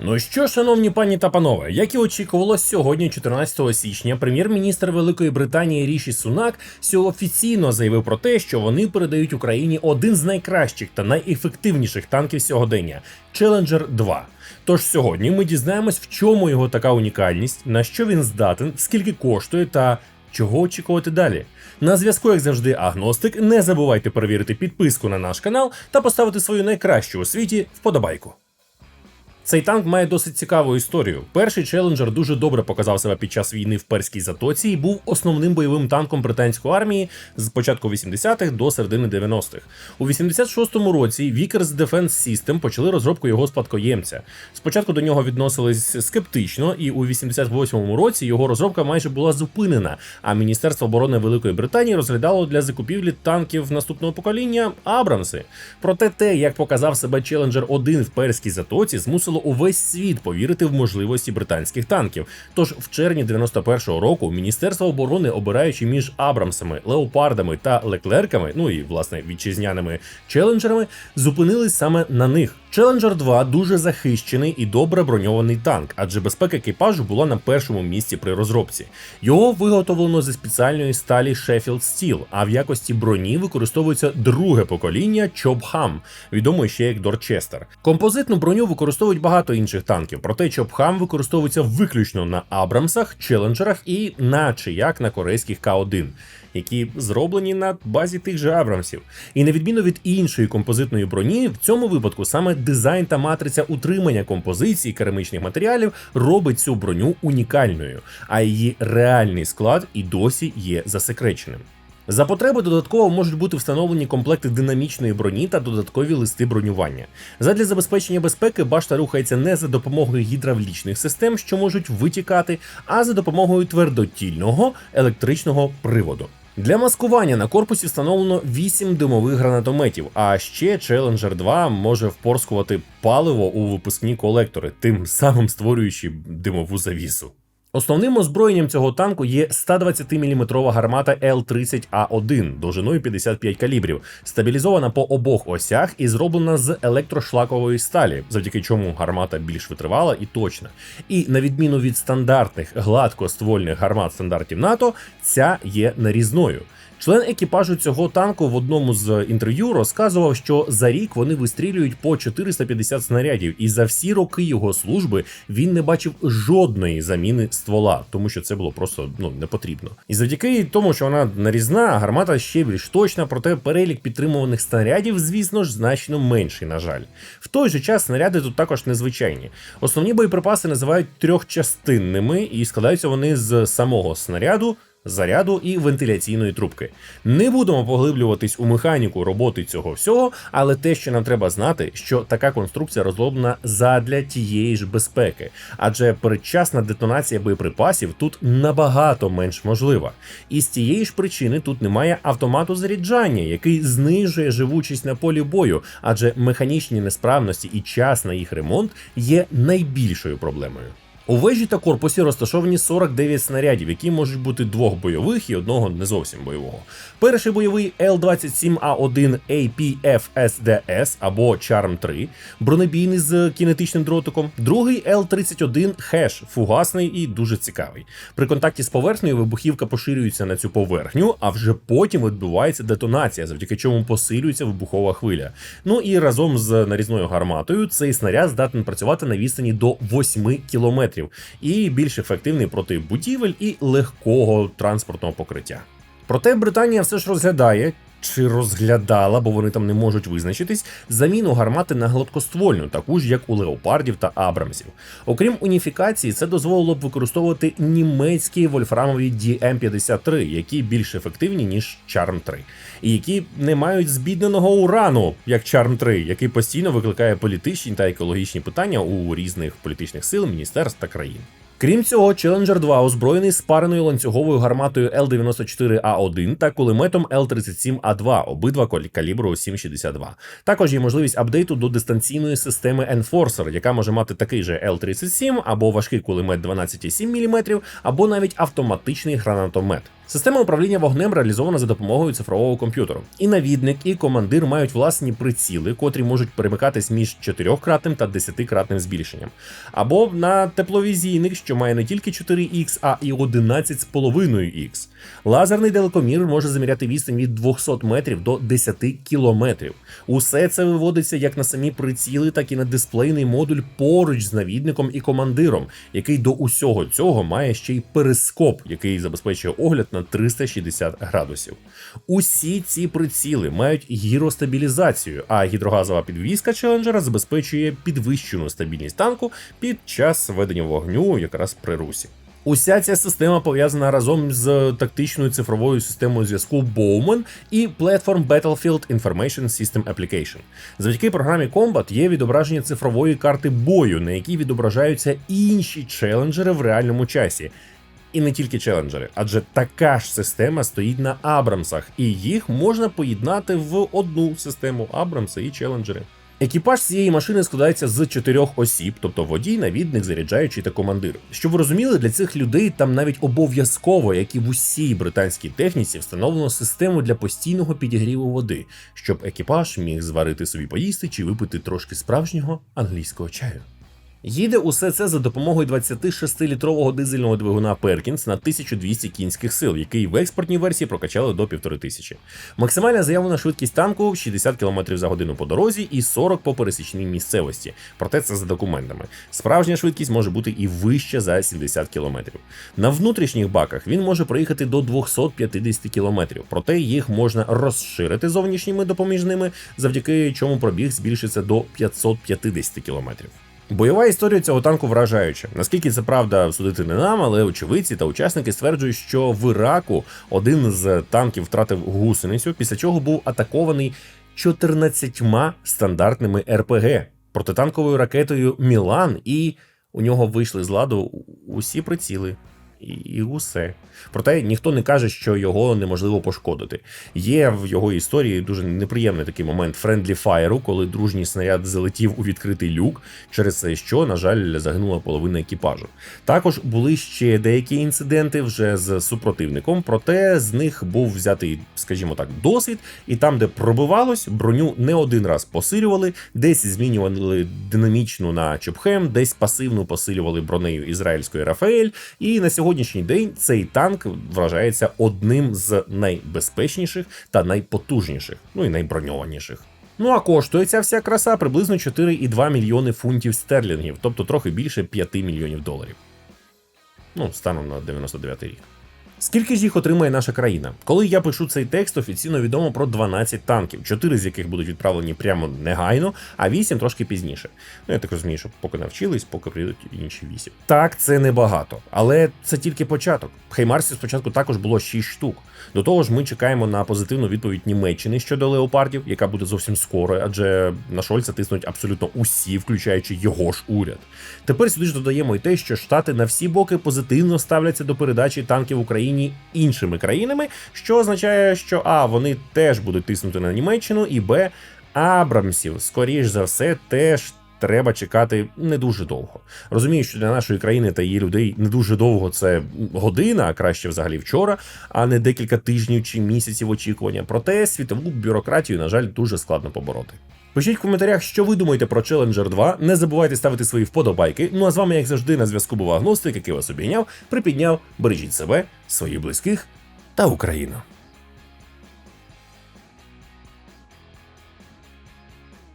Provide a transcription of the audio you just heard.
Ну що, шановні пані та панове, як і очікувалось, сьогодні, 14 січня, прем'єр-міністр Великої Британії Ріші Сунак офіційно заявив про те, що вони передають Україні один з найкращих та найефективніших танків сьогодення Challenger 2. Тож сьогодні ми дізнаємось, в чому його така унікальність, на що він здатен, скільки коштує та чого очікувати далі. На зв'язку, як завжди, агностик. Не забувайте перевірити підписку на наш канал та поставити свою найкращу у світі вподобайку. Цей танк має досить цікаву історію. Перший челенджер дуже добре показав себе під час війни в перській затоці і був основним бойовим танком британської армії з початку 80-х до середини 90-х. У 86-му році Vickers Defense System почали розробку його спадкоємця. Спочатку до нього відносились скептично, і у 88-му році його розробка майже була зупинена. А Міністерство оборони Великої Британії розглядало для закупівлі танків наступного покоління Абрамси. Проте те, як показав себе Челенджер 1 в перській затоці, змусило увесь світ повірити в можливості британських танків. Тож в червні 91-го року Міністерство оборони, обираючи між Абрамсами, Леопардами та Леклерками, ну і власне вітчизняними челенджерами, зупинились саме на них. Челенджер 2 дуже захищений і добре броньований танк, адже безпека екіпажу була на першому місці при розробці. Його виготовлено зі спеціальної сталі Sheffield Steel, а в якості броні використовується друге покоління Чобхам, відомо ще як Дорчестер. Композитну броню використовують багато інших танків, проте Чобхам використовується виключно на Абрамсах, Челенджерах і наче як на корейських К1 які зроблені на базі тих же Абрамсів. І на відміну від іншої композитної броні, в цьому випадку саме дизайн та матриця утримання композиції керамічних матеріалів робить цю броню унікальною, а її реальний склад і досі є засекреченим. За потреби додатково можуть бути встановлені комплекти динамічної броні та додаткові листи бронювання. Задля забезпечення безпеки башта рухається не за допомогою гідравлічних систем, що можуть витікати, а за допомогою твердотільного електричного приводу. Для маскування на корпусі встановлено 8 димових гранатометів, а ще Challenger 2 може впорскувати паливо у випускні колектори, тим самим створюючи димову завісу. Основним озброєнням цього танку є 120-мм гармата Л-30А1 довжиною 55 калібрів, стабілізована по обох осях і зроблена з електрошлакової сталі, завдяки чому гармата більш витривала і точна. І на відміну від стандартних гладкоствольних гармат стандартів НАТО, ця є нарізною. Член екіпажу цього танку в одному з інтерв'ю розказував, що за рік вони вистрілюють по 450 снарядів, і за всі роки його служби він не бачив жодної заміни ствола, тому що це було просто ну не потрібно. І завдяки тому, що вона нарізна, гармата ще більш точна, проте перелік підтримуваних снарядів, звісно ж, значно менший. На жаль, в той же час снаряди тут також незвичайні. Основні боєприпаси називають трьохчастинними і складаються вони з самого снаряду заряду і вентиляційної трубки. Не будемо поглиблюватись у механіку роботи цього всього, але те, що нам треба знати, що така конструкція розроблена задля тієї ж безпеки, адже передчасна детонація боєприпасів тут набагато менш можлива. І з цієї ж причини тут немає автомату заряджання, який знижує живучість на полі бою, адже механічні несправності і час на їх ремонт є найбільшою проблемою. У вежі та корпусі розташовані 49 снарядів, які можуть бути двох бойових і одного не зовсім бойового. Перший бойовий Л-27А1 APFSDS або Charm 3, бронебійний з кінетичним дротиком. Другий Л-31 Хеш, фугасний і дуже цікавий. При контакті з поверхнею вибухівка поширюється на цю поверхню, а вже потім відбувається детонація, завдяки чому посилюється вибухова хвиля. Ну і разом з нарізною гарматою цей снаряд здатен працювати на відстані до 8 кілометрів і більш ефективний проти будівель і легкого транспортного покриття. Проте Британія все ж розглядає. Чи розглядала, бо вони там не можуть визначитись, заміну гармати на гладкоствольну, таку ж як у леопардів та Абрамсів. Окрім уніфікації, це дозволило б використовувати німецькі вольфрамові DM53, які більш ефективні ніж Charm 3, і які не мають збідненого урану, як Charm 3, який постійно викликає політичні та екологічні питання у різних політичних сил, міністерств та країн. Крім цього, Challenger 2 озброєний спареною ланцюговою гарматою l 94 a 1 та кулеметом l 37 a 2 обидва калібру 7,62. Також є можливість апдейту до дистанційної системи Enforcer, яка може мати такий же l 37 або важкий кулемет 12,7 мм, або навіть автоматичний гранатомет. Система управління вогнем реалізована за допомогою цифрового комп'ютеру. І навідник, і командир мають власні приціли, котрі можуть перемикатись між 4-кратним та 10-кратним збільшенням. Або на тепловізійник, що має не тільки 4х, а і 11,5х. Лазерний далекомір може заміряти відстань від 200 метрів до 10 кілометрів. Усе це виводиться як на самі приціли, так і на дисплейний модуль поруч з навідником і командиром, який до усього цього має ще й перископ, який забезпечує огляд на 360 градусів. Усі ці приціли мають гіростабілізацію, а гідрогазова підвізка челенджера забезпечує підвищену стабільність танку під час ведення вогню якраз при русі. Уся ця система пов'язана разом з тактичною цифровою системою зв'язку Bowman і Platform Battlefield Information System Application. Завдяки програмі Combat є відображення цифрової карти бою, на якій відображаються інші челенджери в реальному часі. І не тільки челенджери, адже така ж система стоїть на Абрамсах, і їх можна поєднати в одну систему Абрамса і челенджери. Екіпаж цієї машини складається з чотирьох осіб, тобто водій, навідник, заряджаючий та командир. Щоб ви розуміли, для цих людей там навіть обов'язково, як і в усій британській техніці, встановлено систему для постійного підігріву води, щоб екіпаж міг зварити собі поїсти чи випити трошки справжнього англійського чаю. Їде усе це за допомогою 26-літрового дизельного двигуна Perkins на 1200 кінських сил, який в експортній версії прокачали до 1500. Максимальна заявлена швидкість танку 60 км за годину по дорозі і 40 по пересічній місцевості. Проте це за документами. Справжня швидкість може бути і вища за 70 км. На внутрішніх баках він може проїхати до 250 км, проте їх можна розширити зовнішніми допоміжними, завдяки чому пробіг збільшиться до 550 км. Бойова історія цього танку вражаюча. Наскільки це правда судити не нам, але очевидці та учасники стверджують, що в Іраку один з танків втратив гусеницю, після чого був атакований 14 стандартними РПГ протитанковою ракетою Мілан, і у нього вийшли з ладу усі приціли. І, і усе. Проте ніхто не каже, що його неможливо пошкодити. Є в його історії дуже неприємний такий момент френдлі фаєру, коли дружній снаряд залетів у відкритий люк, через це що, на жаль, загинула половина екіпажу. Також були ще деякі інциденти вже з супротивником, проте з них був взятий, скажімо так, досвід, і там, де пробивалось, броню не один раз посилювали, десь змінювали динамічну на Чопхем, десь пасивну посилювали бронею ізраїльської Рафаель. І на сьогоднішній день цей танк вважається одним з найбезпечніших та найпотужніших, ну і найброньованіших. Ну а коштує ця вся краса приблизно 4,2 мільйони фунтів стерлінгів, тобто трохи більше 5 мільйонів доларів. Ну, станом на 99 рік. Скільки ж їх отримає наша країна? Коли я пишу цей текст, офіційно відомо про 12 танків, 4 з яких будуть відправлені прямо негайно, а 8 трошки пізніше. Ну я так розумію, що поки навчились, поки прийдуть інші 8. Так, це небагато, але це тільки початок. Хеймарсів спочатку також було 6 штук. До того ж, ми чекаємо на позитивну відповідь Німеччини щодо леопардів, яка буде зовсім скоро, адже на Шольца тиснуть абсолютно усі, включаючи його ж уряд. Тепер сюди ж додаємо й те, що Штати на всі боки позитивно ставляться до передачі танків Україні іншими країнами, що означає, що А, вони теж будуть тиснути на Німеччину, і Б. Абрамсів, скоріш за все, теж треба чекати не дуже довго. Розумію, що для нашої країни та її людей не дуже довго це година, а краще взагалі вчора, а не декілька тижнів чи місяців очікування. Проте світову бюрократію, на жаль, дуже складно побороти. Пишіть в коментарях, що ви думаєте про Challenger 2. Не забувайте ставити свої вподобайки. Ну а з вами, як завжди, на зв'язку був агностик, який вас обійняв, припідняв. Бережіть себе, своїх близьких та Україну.